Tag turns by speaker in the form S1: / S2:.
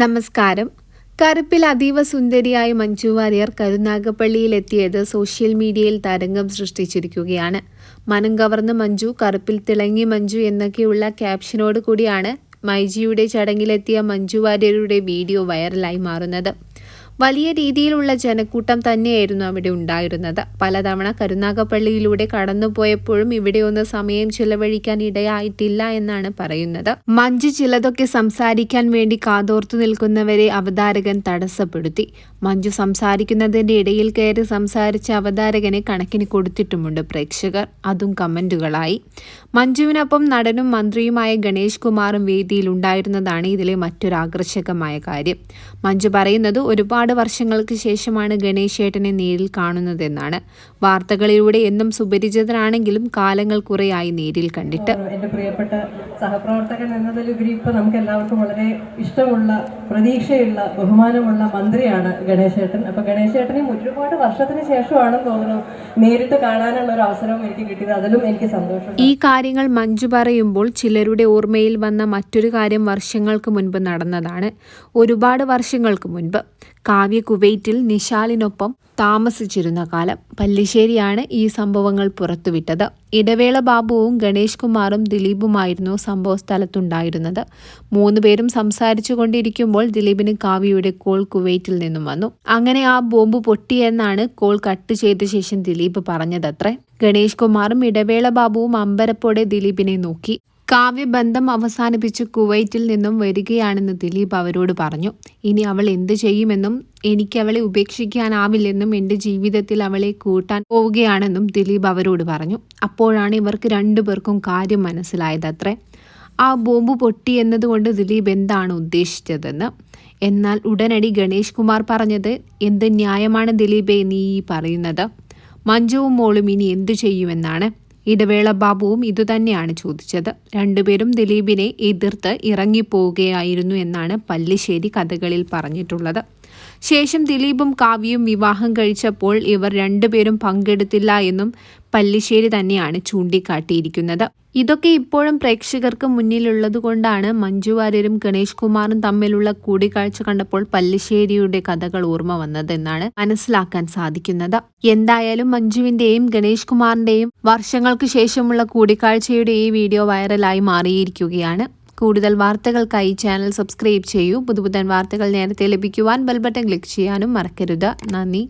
S1: നമസ്കാരം. കറുപ്പിൽ അതീവ സുന്ദരിയായ മഞ്ജു വാര്യർ കരുനാഗപ്പള്ളിയിലെത്തിയത് സോഷ്യൽ മീഡിയയിൽ തരംഗം സൃഷ്ടിച്ചിരിക്കുകയാണ്. മനം കവർന്ന മഞ്ജു കറുപ്പിൽ തിളങ്ങി മഞ്ജു എന്നൊക്കെയുള്ള ക്യാപ്ഷനോട് കൂടിയാണ് മൈജിയുടെ ചടങ്ങിലെത്തിയ മഞ്ജു വാര്യരുടെ വീഡിയോ വൈറലായി മാറുന്നത്. വലിയ രീതിയിലുള്ള ജനക്കൂട്ടം തന്നെയായിരുന്നു അവിടെ ഉണ്ടായിരുന്നത്. പലതവണ കരുനാഗപ്പള്ളിയിലൂടെ കടന്നുപോയപ്പോഴും ഇവിടെ ഒന്ന് സമയം ചിലവഴിക്കാൻ ഇടയായിട്ടില്ല എന്നാണ് പറയുന്നത്. മഞ്ജു ചിലതൊക്കെ സംസാരിക്കാൻ വേണ്ടി കാതോർത്തു നിൽക്കുന്നവരെ അവതാരകൻ തടസ്സപ്പെടുത്തി. മഞ്ജു സംസാരിക്കുന്നതിന്റെ ഇടയിൽ കയറി സംസാരിച്ച അവതാരകനെ കണക്കിന് കൊടുത്തിട്ടുമുണ്ട് പ്രേക്ഷകർ. അതും കമന്റുകളായി. മഞ്ജുവിനൊപ്പം നടനും മന്ത്രിയുമായ ഗണേഷ് കുമാറും വേദിയിൽ ഉണ്ടായിരുന്നതാണ് ഇതിലെ മറ്റൊരു ആകർഷകമായ കാര്യം. മഞ്ജു പറയുന്നത് ഒരുപാട് വർഷങ്ങൾക്ക് ശേഷമാണ് ഗണേശ് ഏട്ടനെ നേരിൽ കാണുന്നതെന്നാണ്. വാർത്തകളിലൂടെ എന്നും സുപരിചിതനാണെങ്കിലും കാലങ്ങൾ കുറേയായി നേരിൽ കണ്ടിട്ട്.
S2: എന്റെ പ്രിയപ്പെട്ട സഹപ്രവർത്തകൻ എന്നതിലുപരി ഇപ്പോൾ നമുക്ക് എല്ലാവർക്കും വളരെ ഇഷ്ടമുള്ള പ്രതീക്ഷയുള്ള ബഹുമാനമുള്ള മന്ത്രിയാണ് ഗണേശേട്ടൻ. അപ്പോൾ ഗണേശേട്ടനെയും ഒരുപാട് വർഷത്തിന് ശേഷമാണെന്ന് തോന്നുന്നു നേരിട്ട് കാണാനുള്ള ഒരു അവസരവും എനിക്ക് കിട്ടിയത്. അതിലും എനിക്ക് സന്തോഷം.
S1: ഈ കാര്യങ്ങൾ മഞ്ജു പറയുമ്പോൾ ചിലരുടെ ഓർമ്മയിൽ വന്ന മറ്റൊരു കാര്യം വർഷങ്ങൾക്ക് മുൻപ് നടന്നതാണ്. ഒരുപാട് വർഷങ്ങൾക്ക് മുൻപ്. കാവ്യ കുവൈറ്റിൽ നിഷാലിനൊപ്പം താമസിച്ചിരുന്ന കാലം പല്ലിശ്ശേരിയാണ് ഈ സംഭവങ്ങൾ പുറത്തുവിട്ടത്. ഇടവേള ബാബുവും ഗണേഷ് കുമാറും ദിലീപുമായിരുന്നു സംഭവ സ്ഥലത്തുണ്ടായിരുന്നത് മൂന്നുപേരും സംസാരിച്ചു കൊണ്ടിരിക്കുമ്പോൾ ദിലീപിന് കാവ്യയുടെ കോൾ കുവൈറ്റിൽ നിന്നും വന്നു. അങ്ങനെ ആ ബോംബ് പൊട്ടിയെന്നാണ് കോൾ കട്ട് ചെയ്ത ശേഷം ദിലീപ് പറഞ്ഞതത്രേ. ഗണേഷ് കുമാറും ഇടവേള ബാബുവും അമ്പരപ്പോടെ ദിലീപിനെ നോക്കി. കാവ്യബന്ധം അവസാനിപ്പിച്ച് കുവൈറ്റിൽ നിന്നും വരികയാണെന്ന് ദിലീപ് അവരോട് പറഞ്ഞു. ഇനി അവൾ എന്ത് ചെയ്യുമെന്നും എനിക്ക് അവളെ ഉപേക്ഷിക്കാനാവില്ലെന്നും എന്റെ ജീവിതത്തിൽ അവളെ കൂട്ടാൻ പോവുകയാണെന്നും ദിലീപ് അവരോട് പറഞ്ഞു. അപ്പോഴാണ് ഇവർക്ക് രണ്ടുപേർക്കും കാര്യം മനസ്സിലായതത്രേ. ആ ബോംബ് പൊട്ടി എന്നതുകൊണ്ട് ദിലീപ് എന്താണ് ഉദ്ദേശിച്ചതെന്ന്. എന്നാൽ ഉടനടി ഗണേഷ് കുമാർ പറഞ്ഞത് എന്ത് ന്യായമാണ് ദിലീപെ നീ പറയുന്നത്? മഞ്ജുവും മോളും ഇനി എന്തു ചെയ്യുമെന്നാണ്. ഇടവേള ബാബുവും ഇതുതന്നെയാണ് ചോദിച്ചത്. രണ്ടുപേരും ദിലീപിനെ എതിർത്ത് ഇറങ്ങിപ്പോവുകയായിരുന്നു എന്നാണ് പല്ലിശ്ശേരി കഥകളിൽ പറഞ്ഞിട്ടുള്ളത്. ശേഷം ദിലീപും കാവ്യയും വിവാഹം കഴിച്ചപ്പോൾ ഇവർ രണ്ടുപേരും പങ്കെടുത്തില്ല എന്നും പല്ലിശ്ശേരി തന്നെയാണ് ചൂണ്ടിക്കാട്ടിയിരിക്കുന്നത്. ഇതൊക്കെ ഇപ്പോഴും പ്രേക്ഷകർക്ക് മുന്നിലുള്ളതുകൊണ്ടാണ് മഞ്ജു വാര്യരും ഗണേഷ് കുമാറും തമ്മിലുള്ള കൂടിക്കാഴ്ച കണ്ടപ്പോൾ പല്ലിശ്ശേരിയുടെ കഥകൾ ഓർമ്മ വന്നതെന്നാണ് മനസ്സിലാക്കാൻ സാധിക്കുന്നത്. എന്തായാലും മഞ്ജുവിന്റെയും ഗണേഷ് കുമാറിന്റെയും വർഷങ്ങൾക്ക് ശേഷമുള്ള കൂടിക്കാഴ്ചയുടെ ഈ വീഡിയോ വൈറലായി മാറിയിരിക്കുകയാണ്. കൂടുതൽ വാർത്തകൾക്കായി ചാനൽ സബ്സ്ക്രൈബ് ചെയ്യൂ. പുതുപുത്തൻ വാർത്തകൾ നേരത്തെ ലഭിക്കുവാൻ ബെൽബട്ടൺ ക്ലിക്ക് ചെയ്യാനും മറക്കരുത്. നന്ദി.